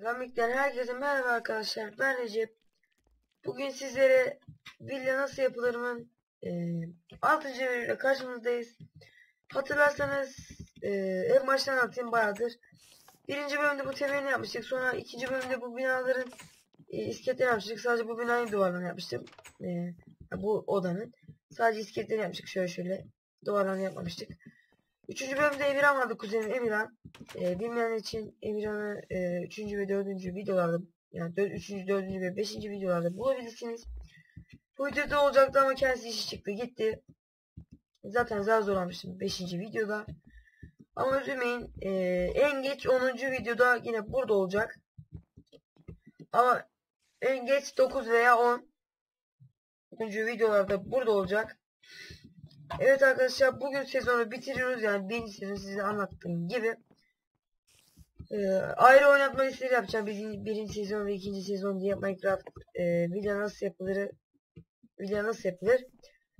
Gamik'ten herkese merhaba arkadaşlar. Ben Recep. Bugün sizlere villa nasıl yapılırımın e, 6. bölümüyle karşınızdayız. Hatırlarsanız e, en baştan anlatayım bayağıdır. Birinci bölümde bu temelini yapmıştık. Sonra ikinci bölümde bu binaların e, iskeletlerini yapmıştık. Sadece bu binanın duvarlarını yapmıştım. E, bu odanın. Sadece iskeletlerini yapmıştık. Şöyle şöyle. Duvarlarını yapmamıştık. Üçüncü bölümde Emirhan vardı kuzenim Emirhan. E, bilmeyen için Emirhan'ı e, üçüncü ve dördüncü videolarda yani dör, üçüncü, dördüncü ve beşinci videolarda bulabilirsiniz. Bu videoda olacaktı ama kendisi işi çıktı gitti. Zaten zar zor almıştım videoda. Ama üzülmeyin e, en geç onuncu videoda yine burada olacak. Ama en geç 9 veya 10 10. videolarda burada olacak. Evet arkadaşlar bugün sezonu bitiriyoruz yani birinci sezon size anlattığım gibi. Ee, ayrı oynatma listeleri yapacağım. Bizim birinci sezon ve ikinci sezon diye Minecraft e, villa nasıl yapılır villa nasıl yapılır.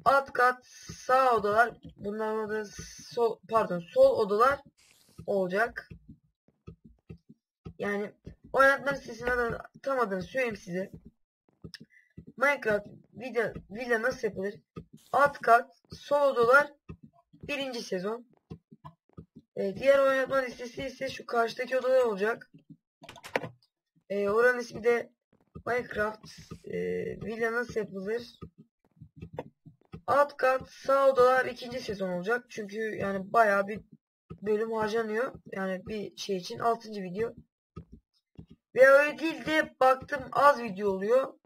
Alt kat sağ odalar bunların da sol pardon sol odalar olacak. Yani oynatma listesinin adını, tam adını söyleyeyim size. Minecraft villa, villa nasıl yapılır? Alt kat, sol odalar, birinci sezon. Ee, diğer oynatma listesi ise şu karşıdaki odalar olacak. Ee, oranın ismi de Minecraft e, villa nasıl yapılır? Alt kat, sağ odalar ikinci sezon olacak. Çünkü yani bayağı bir bölüm harcanıyor. Yani bir şey için altıncı video. Ve öyle değil de baktım az video oluyor.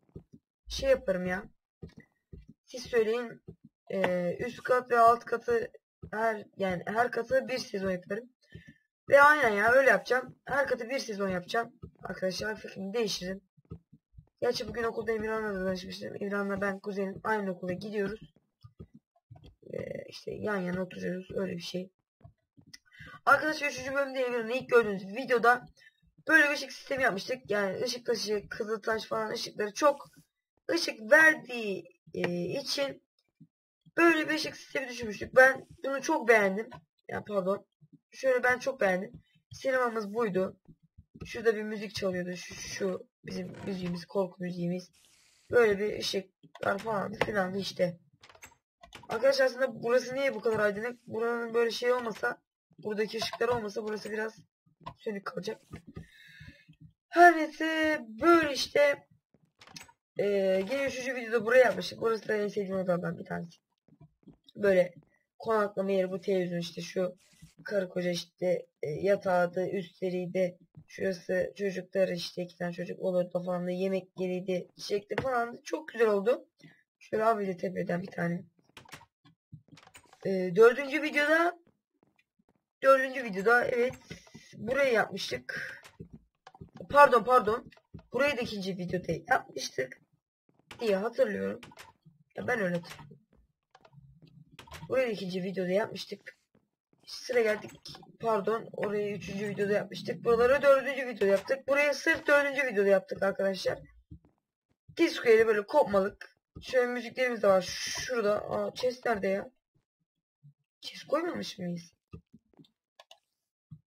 Şey yaparım ya. Siz söyleyin. Ee, üst kat ve alt katı her yani her katı bir sezon yaparım. Ve aynen ya öyle yapacağım. Her katı bir sezon yapacağım. Arkadaşlar fikrimi değiştirin. Gerçi bugün okulda İmran'la da tanışmıştım. İmran'la ben kuzenim aynı okula gidiyoruz. Ee, işte yan yana oturuyoruz. Öyle bir şey. Arkadaşlar 3. bölümde İmran'ın ilk gördüğünüz videoda böyle bir ışık sistemi yapmıştık. Yani ışık taşı, kızıltaş falan ışıkları çok ışık verdiği e, için böyle bir ışık sistemi düşünmüştük. Ben bunu çok beğendim. Yani pardon. Şöyle ben çok beğendim. Sinemamız buydu. Şurada bir müzik çalıyordu. Şu, şu bizim müziğimiz, korku müziğimiz. Böyle bir ışıklar falan filan işte. Arkadaşlar aslında burası niye bu kadar aydınlık? Buranın böyle şey olmasa, buradaki ışıklar olmasa burası biraz sönük kalacak. Her neyse böyle işte ee, yine üçüncü videoda buraya yapmıştık. Burası da en sevdiğim odalardan bir tanesi. Böyle konaklama yeri bu televizyon işte şu karı koca işte e, yatağıydı üstleriydi. Şurası çocuklar işte iki tane çocuk olurdu falan da yemek yeriydi çiçekli falan çok güzel oldu. Şöyle abi de tepeden bir tane. Ee, dördüncü videoda dördüncü videoda evet burayı yapmıştık. Pardon pardon. Burayı da ikinci videoda yapmıştık diye hatırlıyorum. Ya ben öyle hatırlıyorum. Burayı ikinci videoda yapmıştık. Sıra geldik. Pardon. Orayı üçüncü videoda yapmıştık. Buraları dördüncü videoda yaptık. Burayı sırf dördüncü videoda yaptık arkadaşlar. Disco ile böyle kopmalık. Şöyle müziklerimiz de var. Şurada. Aa chest nerede ya? Chest koymamış mıyız?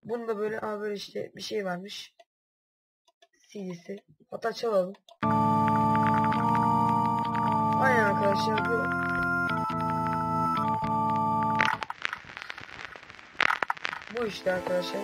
Bunda böyle aa böyle işte bir şey varmış. CD'si. Hatta çalalım. Aynen arkadaşlar bu. Bu işte arkadaşlar.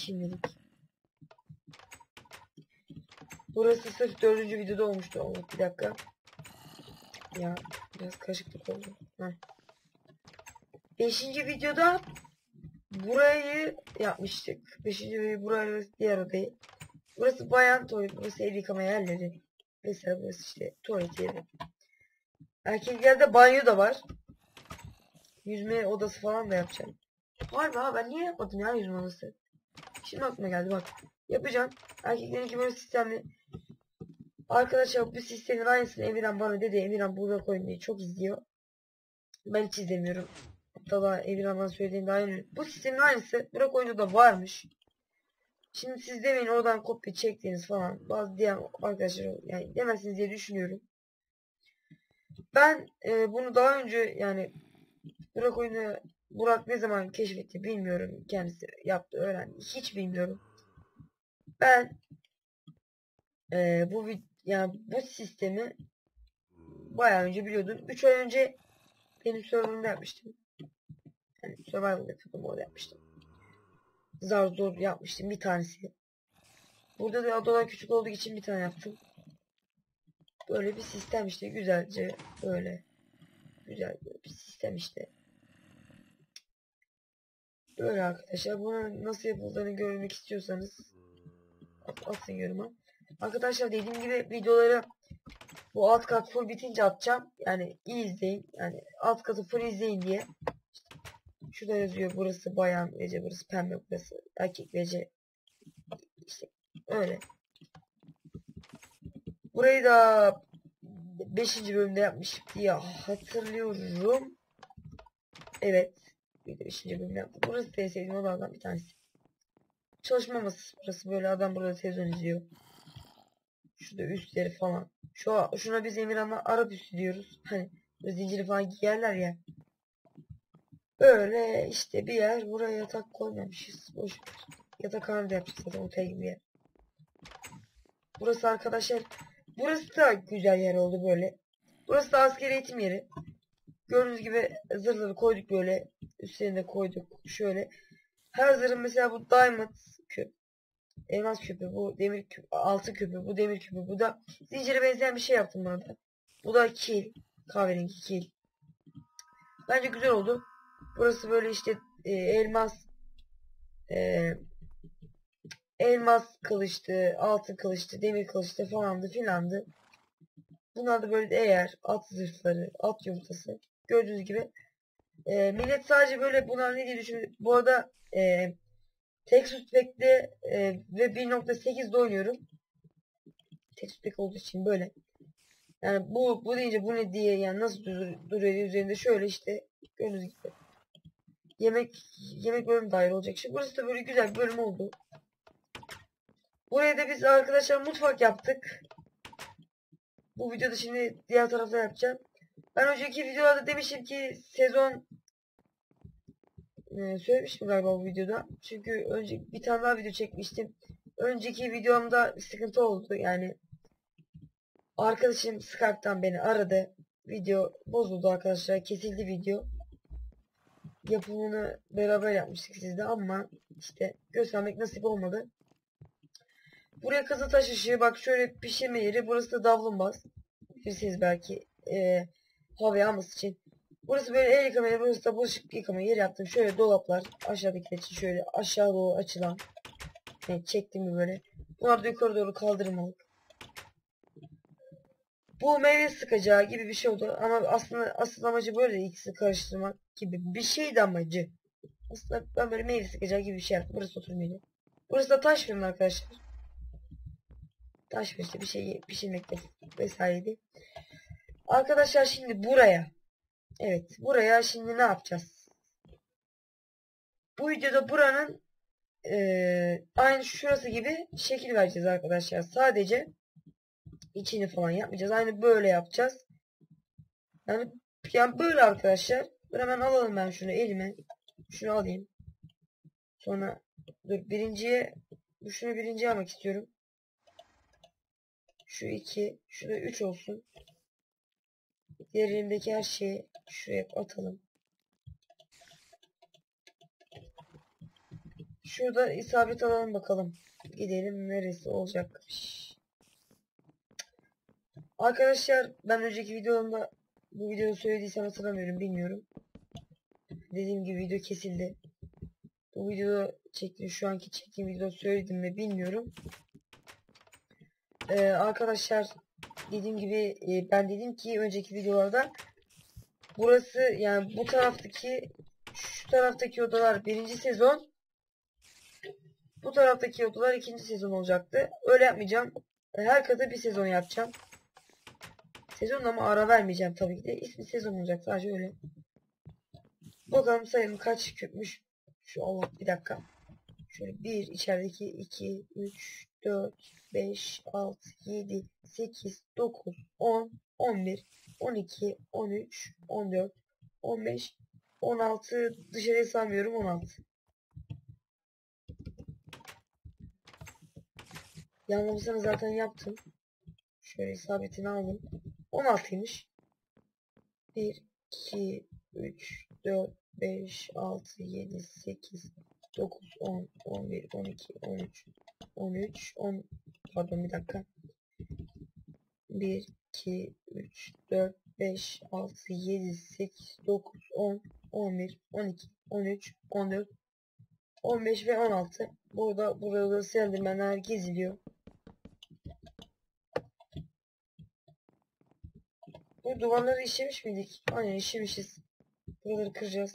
Şimdilik. Burası sırf dördüncü videoda olmuştu. Oh, bir dakika. Ya biraz karışıklık oldu. Heh. Beşinci videoda burayı yapmıştık. Beşinci ve burayı diğer odayı. Burası bayan tuvalet, burası el yıkama yerleri. Mesela burası işte tuvalet yeri. Erkeklerde banyo da var. Yüzme odası falan da yapacağım. Harbi ha ben niye yapmadım ya yüzme odası? Şimdi aklıma geldi bak. Yapacağım. Erkeklerinki böyle sistemli. Arkadaşlar bu sistemin aynısını Emirhan bana dedi. Emirhan Burak oyunu çok izliyor. Ben hiç izlemiyorum. Hatta da Emirhan bana söylediğinde aynı. Bu sistemin aynısı Burak oyunda da varmış. Şimdi siz demeyin oradan kopya çektiğiniz falan. Bazı diğer arkadaşlar yani demezsiniz diye düşünüyorum. Ben e, bunu daha önce yani Burak oyunu Burak ne zaman keşfetti bilmiyorum. Kendisi yaptı öğrendi. Hiç bilmiyorum. Ben e, bu yani bu sistemi bayağı önce biliyordum. 3 ay önce benim serverımda yapmıştım. Yani survival yapıyordum orada yapmıştım. Zar zor yapmıştım bir tanesi. Burada da adalar küçük olduğu için bir tane yaptım. Böyle bir sistem işte güzelce böyle güzel bir sistem işte. Böyle arkadaşlar bunu nasıl yapıldığını görmek istiyorsanız at, atın yoruma. Arkadaşlar dediğim gibi videoları bu alt kat full bitince atacağım. Yani iyi izleyin. Yani alt katı full izleyin diye. İşte şurada yazıyor burası bayan vece burası pembe burası erkek vece. İşte öyle. Burayı da 5. bölümde yapmıştık diye hatırlıyorum. Evet. Bir de 5. bölümde yaptık. Burası da sevdiğim odalardan bir tanesi. Çalışma masası burası böyle adam burada televizyon izliyor. Şurada üstleri falan. Şu şuna biz Emirhan'la Arap üstü diyoruz. Hani zinciri falan giyerler ya. Böyle işte bir yer. Buraya yatak koymamışız. Boş ver. Yatakhanede yapacağız zaten otel gibi yer. Burası arkadaşlar. Burası da güzel yer oldu böyle. Burası da askeri eğitim yeri. Gördüğünüz gibi zırhları koyduk böyle. Üstlerine koyduk. Şöyle. Her zırhın mesela bu diamond küp. Elmas küpü. Bu demir küpü. Altın küpü. Bu demir küpü. Bu da zincire benzeyen bir şey yaptım bana da. Bu da kil. Kahverengi kil. Bence güzel oldu. Burası böyle işte e, elmas e, elmas kılıçtı, altın kılıçtı, demir kılıçtı falandı filandı. Bunlar da böyle eğer at zırhları, at yumurtası. Gördüğünüz gibi. E, millet sadece böyle bunlar ne diye düşünüyor. Bu arada e, Texas Pack'te e, ve 1.8'de oynuyorum. Texas Pack olduğu için böyle. Yani bu bu deyince bu ne diye yani nasıl dur, duruyor üzerinde şöyle işte gördüğünüz gibi. Yemek yemek bölüm dahil olacak. Şimdi burası da böyle güzel bir bölüm oldu. Buraya da biz arkadaşlar mutfak yaptık. Bu videoda şimdi diğer tarafta yapacağım. Ben önceki videolarda demiştim ki sezon ee, söylemiştim galiba bu videoda. Çünkü önce bir tane daha video çekmiştim. Önceki videomda sıkıntı oldu. Yani arkadaşım Skype'tan beni aradı. Video bozuldu arkadaşlar. Kesildi video. Yapımını beraber yapmıştık sizde ama işte göstermek nasip olmadı. Buraya Kızıltaş ışığı bak şöyle pişirme yeri. Burası da davlumbaz. Bilirsiniz belki e, hava yağması için. Burası böyle el yıkama yeri. Burası da bulaşık yıkama yeri yaptım. Şöyle dolaplar aşağıdakiler için şöyle aşağı doğru açılan. Yani çektim mi böyle. Bunlar da yukarı doğru kaldırmalık. Bu meyve sıkacağı gibi bir şey oldu. Ama aslında asıl amacı böyle ikisini karıştırmak gibi bir şeydi amacı. Aslında ben böyle meyve sıkacağı gibi bir şey yaptım. Burası oturma yeri. Burası da taş fırın arkadaşlar. Taş fırın işte bir şey pişirmekte vesaireydi. Arkadaşlar şimdi buraya Evet buraya şimdi ne yapacağız? Bu videoda buranın e, aynı şurası gibi şekil vereceğiz arkadaşlar. Sadece içini falan yapmayacağız. Aynı böyle yapacağız. Yani, yani böyle arkadaşlar. Dur hemen alalım ben şunu elime. Şunu alayım. Sonra dur birinciye şunu birinciye almak istiyorum. Şu iki. Şurada üç olsun. Diğer elimdeki her şeyi şuraya atalım. Şurada isabet alalım bakalım. Gidelim neresi olacakmış. Arkadaşlar ben önceki videomda bu videoyu söylediysem hatırlamıyorum bilmiyorum. Dediğim gibi video kesildi. Bu videoda çektiğim şu anki çektiğim videoda söyledim mi bilmiyorum. e, arkadaşlar dediğim gibi e, ben dedim ki önceki videolarda burası yani bu taraftaki şu taraftaki odalar birinci sezon bu taraftaki odalar ikinci sezon olacaktı. Öyle yapmayacağım. E, Her kata bir sezon yapacağım. Sezon ama ara vermeyeceğim tabii ki de. İsmi sezon olacak sadece öyle. Bakalım sayalım kaç küpmüş. Şu Allah bir dakika. Şöyle 1 içerideki 2 3 4 5 6 7 8 9 10 11 12 13 14 15 16 dışarıya saymıyorum 16. Yanlamasını zaten yaptım. Şöyle isabetini aldım. 16'ymış. 1 2 3 4 5 6 7 8 9 10 11 12 13 13 10 pardon bir dakika. 1 2 3 4 5 6 7 8 9 10 11 12 13 14 15 ve 16 burada burada Slenderman'ler geziliyor bu duvarları işlemiş miydik? Aynen işlemişiz. Buraları kıracağız.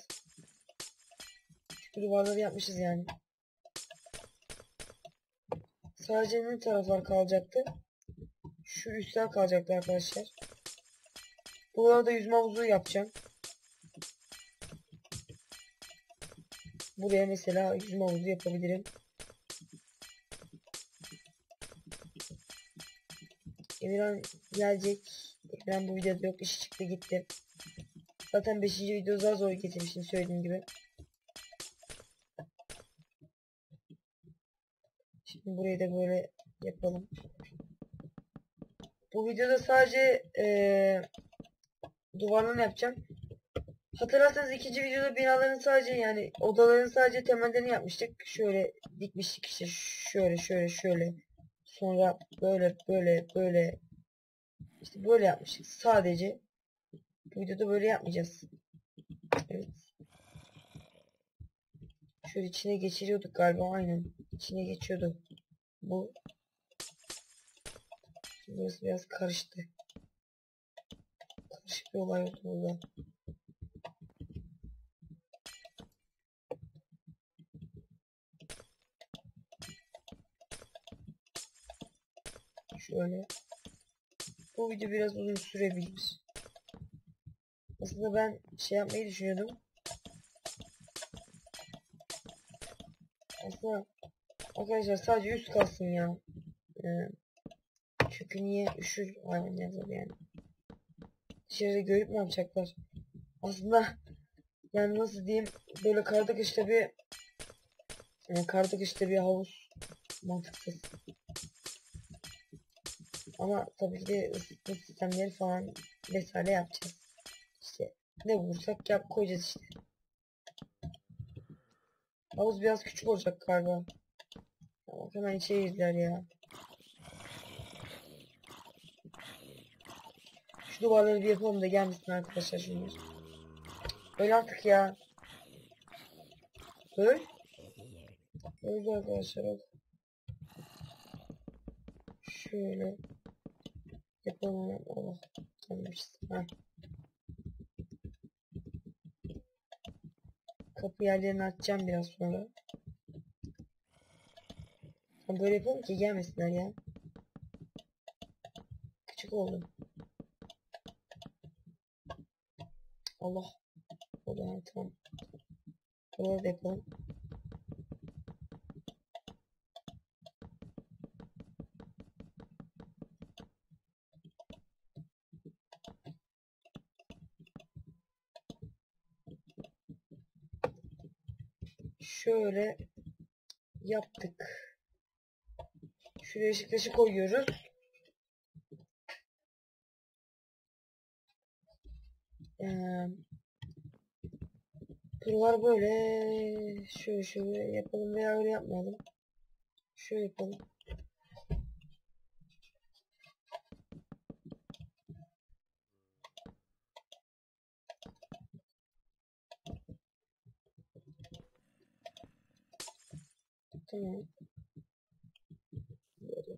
Şu duvarları yapmışız yani Sadece ne taraflar kalacaktı? Şu üstler kalacaktı arkadaşlar. Burada yüzme havuzu yapacağım. Buraya mesela yüzme havuzu yapabilirim. Emirhan gelecek. Emirhan bu videoda yok. işi çıktı gitti. Zaten 5. video daha zor getirmiştim söylediğim gibi. Şimdi burayı da böyle yapalım. Bu videoda sadece ee, duvarlarını yapacağım. Hatırlarsanız ikinci videoda binaların sadece yani odaların sadece temellerini yapmıştık. Şöyle dikmiştik işte şöyle şöyle şöyle. Sonra böyle böyle böyle işte böyle yapmıştık sadece. Bu videoda böyle yapmayacağız. Evet. Şöyle içine geçiriyorduk galiba aynen. İçine geçiyordu. Bu. Burası biraz karıştı. Karışık bir olay oldu burada. Şöyle. Bu video biraz uzun sürebilir. Aslında ben şey yapmayı düşünüyordum. Aslında arkadaşlar sadece üst kalsın ya. Ee, çünkü niye üşür hayvan yazar yani. Dışarıda görüp ne yapacaklar? Aslında yani nasıl diyeyim böyle karda kışta bir yani karda kışta bir havuz mantıksız. Ama tabii ki de ısıtma sistemleri falan vesaire yapacağız. İşte ne bulursak yap koyacağız işte. Havuz biraz küçük olacak galiba. Ama hemen içeri girdiler ya. Şu duvarları bir yapalım da gelmesin arkadaşlar şunlar. Öl artık ya. Öl. Öldü arkadaşlar. Şöyle. Yapalım. Allah. Gelmişiz. Ha. Kapı yerlerini açacağım biraz sonra. Ha, Böyle yapalım ki gelmesinler ya. Küçük oldum. Allah. O da tamam. Buraları da yapalım. Şöyle yaptık. Şuraya ışık taşı koyuyoruz. Ee, böyle şöyle şöyle yapalım veya öyle yapmayalım. Şöyle yapalım. Tamam. Böyle.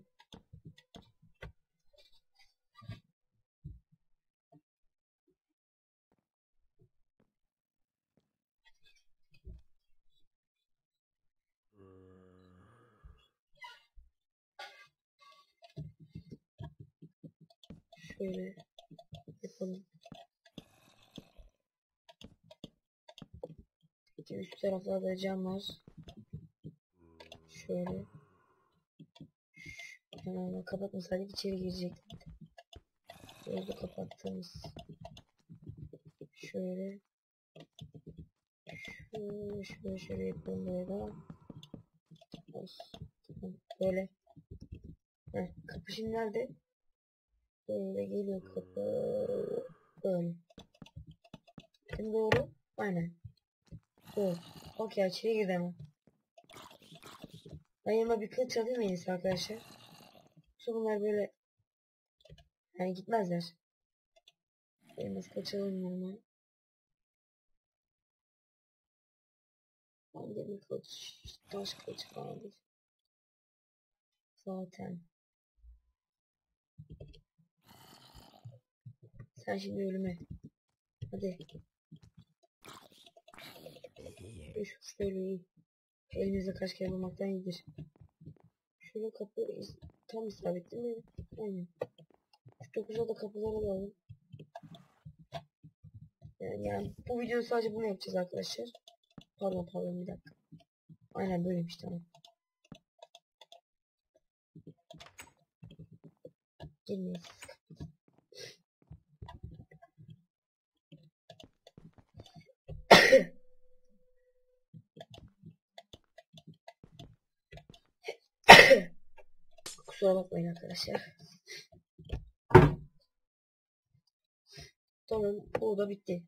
Şöyle yapalım. İşte üst taraflarda cam var. Şöyle. Hemen kapatmasaydık içeri girecektik. Böyle kapattığımız. Şöyle. Şöyle şöyle şöyle yapalım buraya da. Böyle. Heh, kapı şimdi nerede? Böyle geliyor kapı. Böyle. Şimdi doğru. Aynen. Doğru. Okey içeri girdi hemen. Ben yanıma bir kılıç alayım en iyisi arkadaşlar. Yoksa bunlar böyle yani gitmezler. Elmas kaçalım yanıma. Ben demir kılıç, taş kılıç değil. Zaten. Sen şimdi ölüme. Hadi. Üç uç böyle iyi. Elimizde kaç kere bulmaktan iyidir. Şöyle kapı tam isabetli mi? Aynen. Şu 9'a da kapıları alalım. Yani, yani bu videoda sadece bunu yapacağız arkadaşlar. Pardon pardon bir dakika. Aynen böyleymiş tamam. Gelmeyiz. Kusura bakmayın arkadaşlar. Tamam bu da bitti.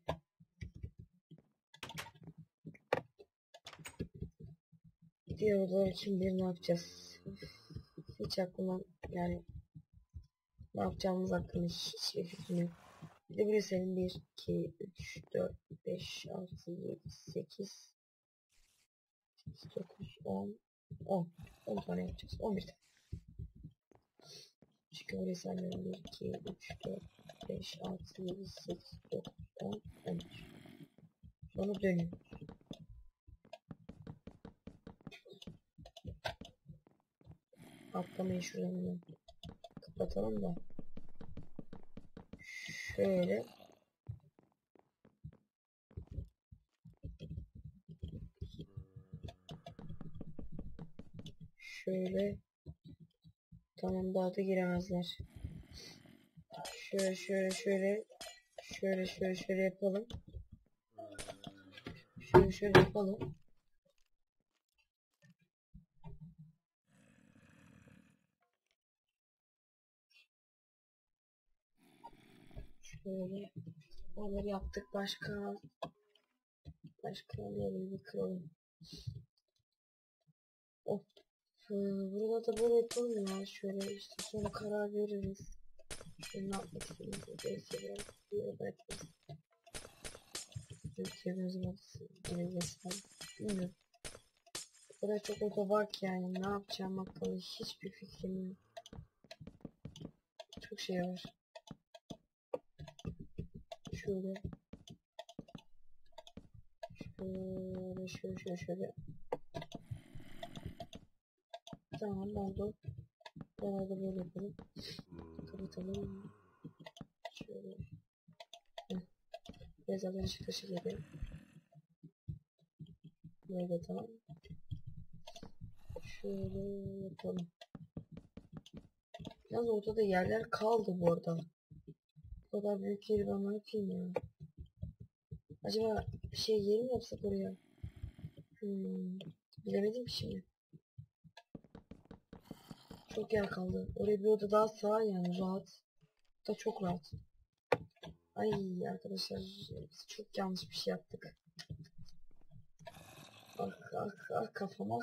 Diğer odaları kim bilir ne yapacağız. Hiç aklıma yani ne yapacağımız hakkında hiçbir fikrim yok. Bir de buraya senin 1, 2, 3, 4, 5, 6, 7, 8, 9, 10, 10. 10 tane yapacağız. 11 tane. Buraya sayıyorum 1, 2, 3, 4, 5, 6, 7, 8, 9, 10, 11. Sonra dönüyor. Atlamayı şuradan kapatalım da. Şöyle. Şöyle. Tamam daha da giremezler. Şöyle şöyle şöyle. Şöyle şöyle şöyle yapalım. Şöyle şöyle yapalım. Şöyle. Onları yaptık başka. Başka bir kıralım. Of. Burada da böyle yapalım ya. Şöyle işte sonra karar veririz. Şunu ne yapmak istediğimizi belki biraz bir yaparız. Ülkemiz nasıl. Bilmiyorum. O kadar çok oda yani ne yapacağım hakkında hiçbir fikrim yok. Çok şey var. Şöyle. Şöyle şöyle şöyle şöyle. Tamam oldu. Da böyle yapalım. Kapatalım. Şöyle. Heh. Biraz daha ışık ışık edelim. Böyle tamam. Şöyle yapalım. Yalnız ortada yerler kaldı bu arada. Bu kadar büyük yeri ben ne yapayım ya? Acaba bir şey yeri mi yapsak oraya? Hmm, bilemedim ki şimdi. Çok yer kaldı. Oraya bir oda daha sığar yani rahat. Da çok rahat. Ay arkadaşlar biz çok yanlış bir şey yaptık. Ah ah ah kafama.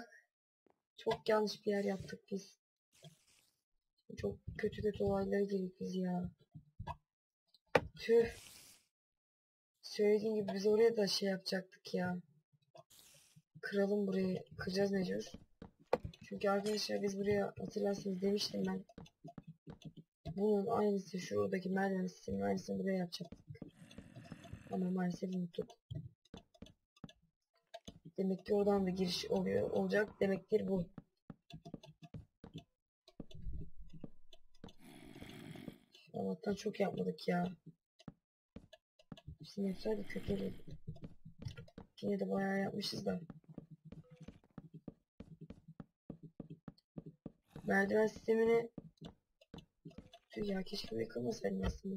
Çok yanlış bir yer yaptık biz. Çok kötü kötü olaylara girdik biz ya. Tüh. Söylediğim gibi biz oraya da şey yapacaktık ya. Kıralım burayı. Kıracağız mecbur. Çünkü arkadaşlar biz buraya hatırlarsanız demiştim ben. Bunun aynısı şuradaki merdiven sisteminin aynısını buraya yapacaktık. Ama maalesef unuttuk. Demek ki oradan da giriş oluyor olacak demektir bu. Allah'tan çok yapmadık ya. Hepsini yapsaydık kötü olurdu. Yine de bayağı yapmışız da. Merdiven sistemini Tüh ya keşke burayı kırmasaydım aslında.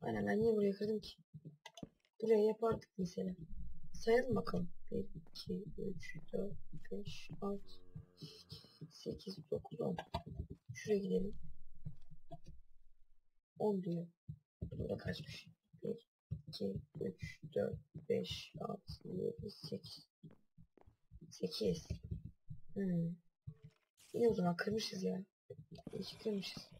Aynen ben niye burayı kırdım ki? Buraya yapardık mesela. Sayalım bakalım. 1, 2, 3, 4, 5, 6, 8, 9, 10. Şuraya gidelim. 10 diyor. Burada kaçmış? 1, 2, 3, 4, 5, 6, 7, 8. 8. Hmm. İyi o zaman kırmışız ya. Ki kırmışız.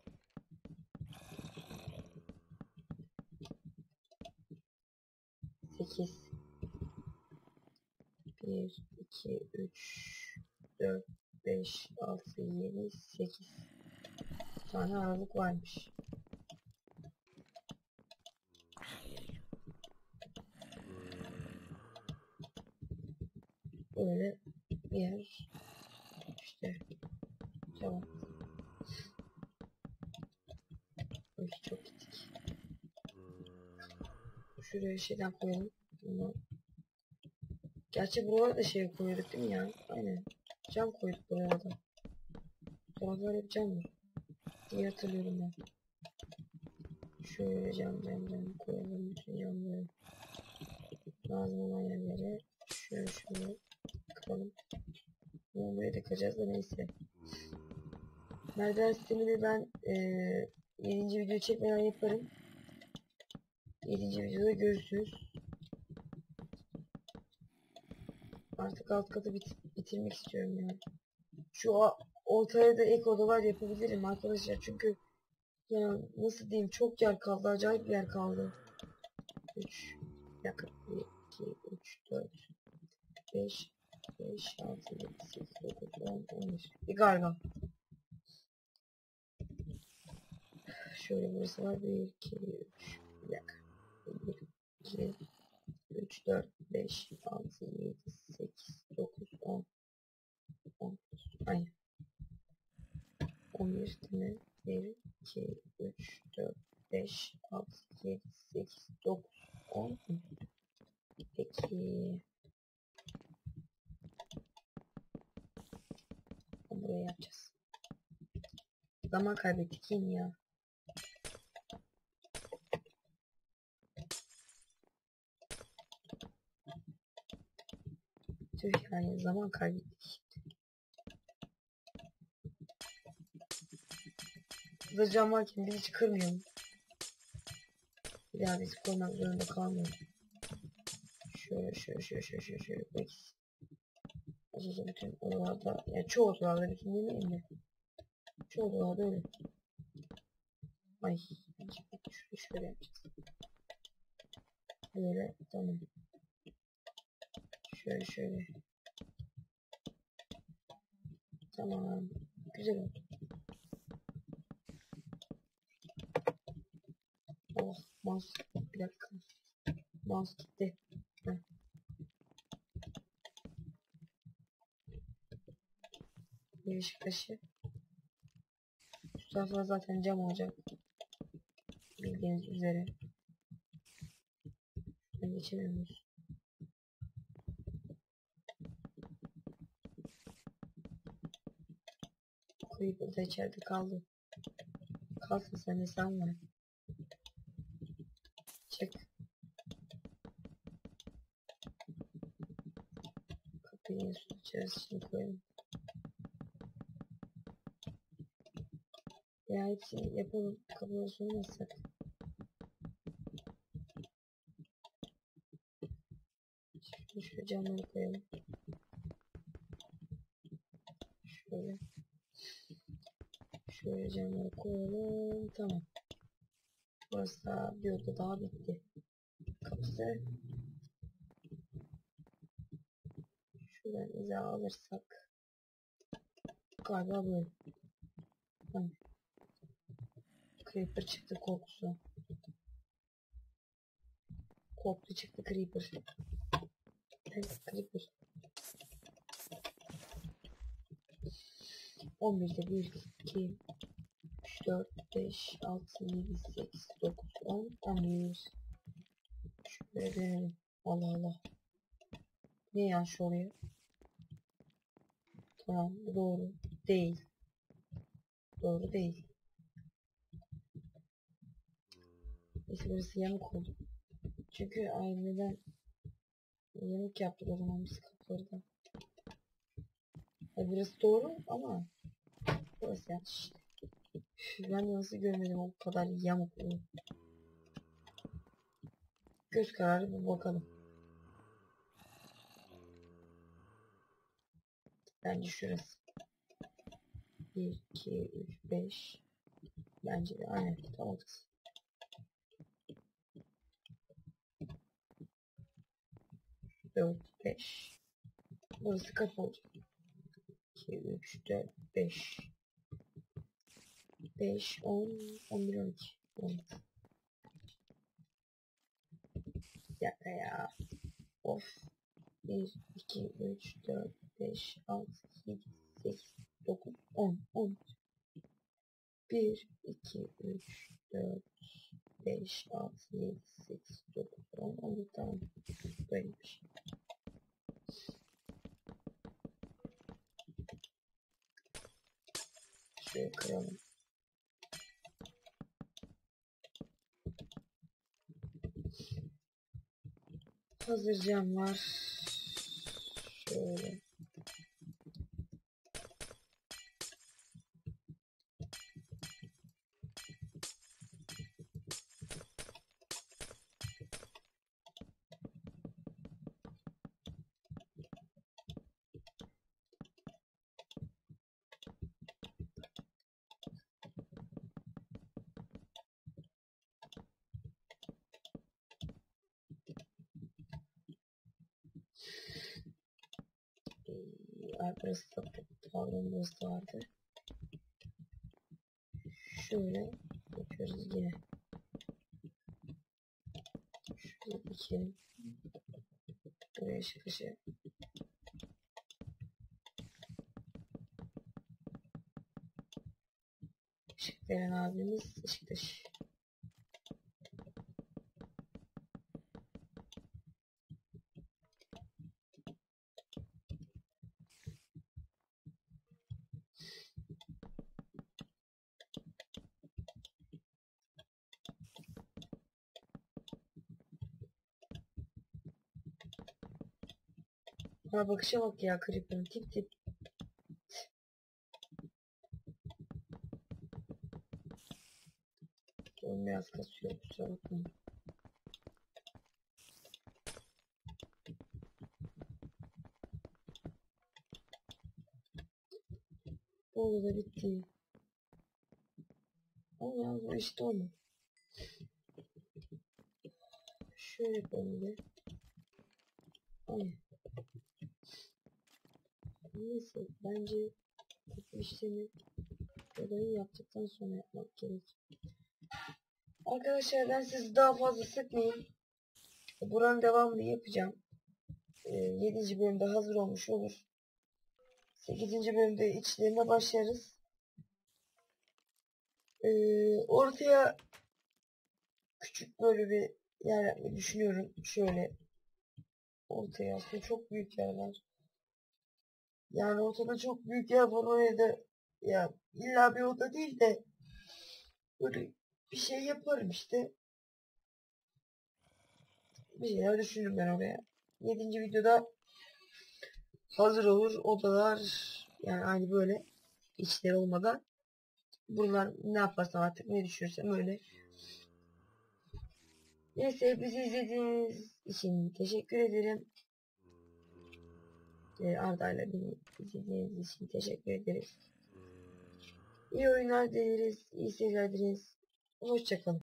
Sekiz. Bir, iki, üç, dört, beş, altı, yedi, sekiz. tane aralık varmış. Böyle bir yer. İşte. Tamam. Oy çok gittik. Şuraya şeyden koyalım. Bunu. Gerçi buralara da şey koyduk değil mi ya? Aynen. Cam koyduk buraya da. Dolaplar hep cam mı? diye hatırlıyorum ben. Şöyle cam cam cam koyalım. Bütün camları. Lazım olan yerlere. Şöyle şöyle kapalım. Bunu buraya da kıracağız da neyse. Merdiven sistemini ben eee 7. video çekmeden yaparım. 7. videoda görürsünüz. Artık alt katı bit bitirmek istiyorum yani. Şu ortaya da ek odalar yapabilirim arkadaşlar çünkü yani nasıl diyeyim çok yer kaldı acayip yer kaldı. 3 dakika 1 2 3 4 5 5 6 7 8 9 10 11 bir galiba. Şöyle burası var 1 2 3 bir dakika 1 2 3 4 5 6 7 8 9 10 10 Ay 11 değil mi? 1 2 3 4 5 6 7 8 9 10 Peki Buraya yapacağız. Zaman kaybettik yine ya. Tüh yani zaman kaybettik. Burada cam varken biz hiç kırmıyorum. Bir daha biz koymak zorunda kalmıyorum. Şöyle şöyle şöyle şöyle şöyle şöyle koyarız. Aslında bütün odalarda, yani çoğu odalarda bütün demeyeyim de. Çoğu odalarda öyle. Ay, şöyle şöyle yapacağız. Böyle tamam. Şöyle şöyle. Tamam. Güzel oldu. Oh mouse. Bir dakika. Mouse gitti. Heh. Bir ışık taşı. Şu taraflar zaten cam olacak. Bildiğiniz üzere. Ben geçemiyoruz. Creeper burada içeride kaldı. Kalsın sen sen var. Çık. Kapıyı su içerisine koyalım. Ya hepsini yapalım. Kapıları soymazsak. Şimdi şu camları koyalım. Şöyle. Şöyle camları koyalım. Tamam. Burası da bir oda daha bitti. Kapısı. Şuradan iza alırsak. Galiba böyle. Tamam. Creeper çıktı korkusu. Korktu çıktı Creeper. Evet Creeper. 11'de 1, 2, 3, 4, 5, 6, 7, 8, 9, 10, 11. Şöyle dönelim. Allah Allah. Ne yanlış oluyor? Tamam doğru. Değil. Doğru değil. Neyse burası yamuk oldu. Çünkü aileden yemek yaptık o zaman biz kapıları burası doğru ama burası yanlış. Üf, Ben nasıl görmedim o kadar yamuk. Göz kararı bir bakalım. Bence şurası. 1, 2, 3, 5. Bence de aynen tam ortası. Dört, beş. Burası olacak. 2, 3, 4, 5. 5, 10, 11, 12. Olmaz. Bir dakika ya. Of. 1, 2, 3, 4, 5, 6, 7, 8, 9, 10, 10. 1, 2, 3, 4, 5, 6, 7, 8, 9, 10, 11 tamam. Böyleymiş. Şöyle kıralım. Hazır cam var. Şöyle. Ay da pardon burası da vardı. Şöyle yapıyoruz yine. Şöyle dikelim. Buraya çıkışı. Işık veren abimiz Işıktaş. Ha bakışa bak ya Creeper'ın tip tip. Oyun biraz kasıyor kusura bakmayın. Bu da bitti. Ama ya bu işte olma. Şöyle yapalım bir. Ay. Neyse bence bu işlemi olayı yaptıktan sonra yapmak gerek. Arkadaşlar ben sizi daha fazla sıkmayayım. Buranın devamını yapacağım. Ee, 7. bölümde hazır olmuş olur. 8. bölümde içlerine başlarız. Ee, ortaya küçük böyle bir yer yapmayı düşünüyorum. Şöyle ortaya aslında çok büyük yer. Yani ortada çok büyük yer var oraya da ya illa bir oda değil de böyle bir şey yaparım işte. Bir şeyler düşünürüm ben oraya. Yedinci videoda hazır olur odalar yani aynı böyle içleri olmadan bunlar ne yaparsam artık ne düşünürsem öyle. Neyse bizi izlediğiniz için teşekkür ederim. Ee, Arda ile beni izlediğiniz için teşekkür ederiz. İyi oyunlar dileriz, iyi seyirler dileriz. Hoşçakalın.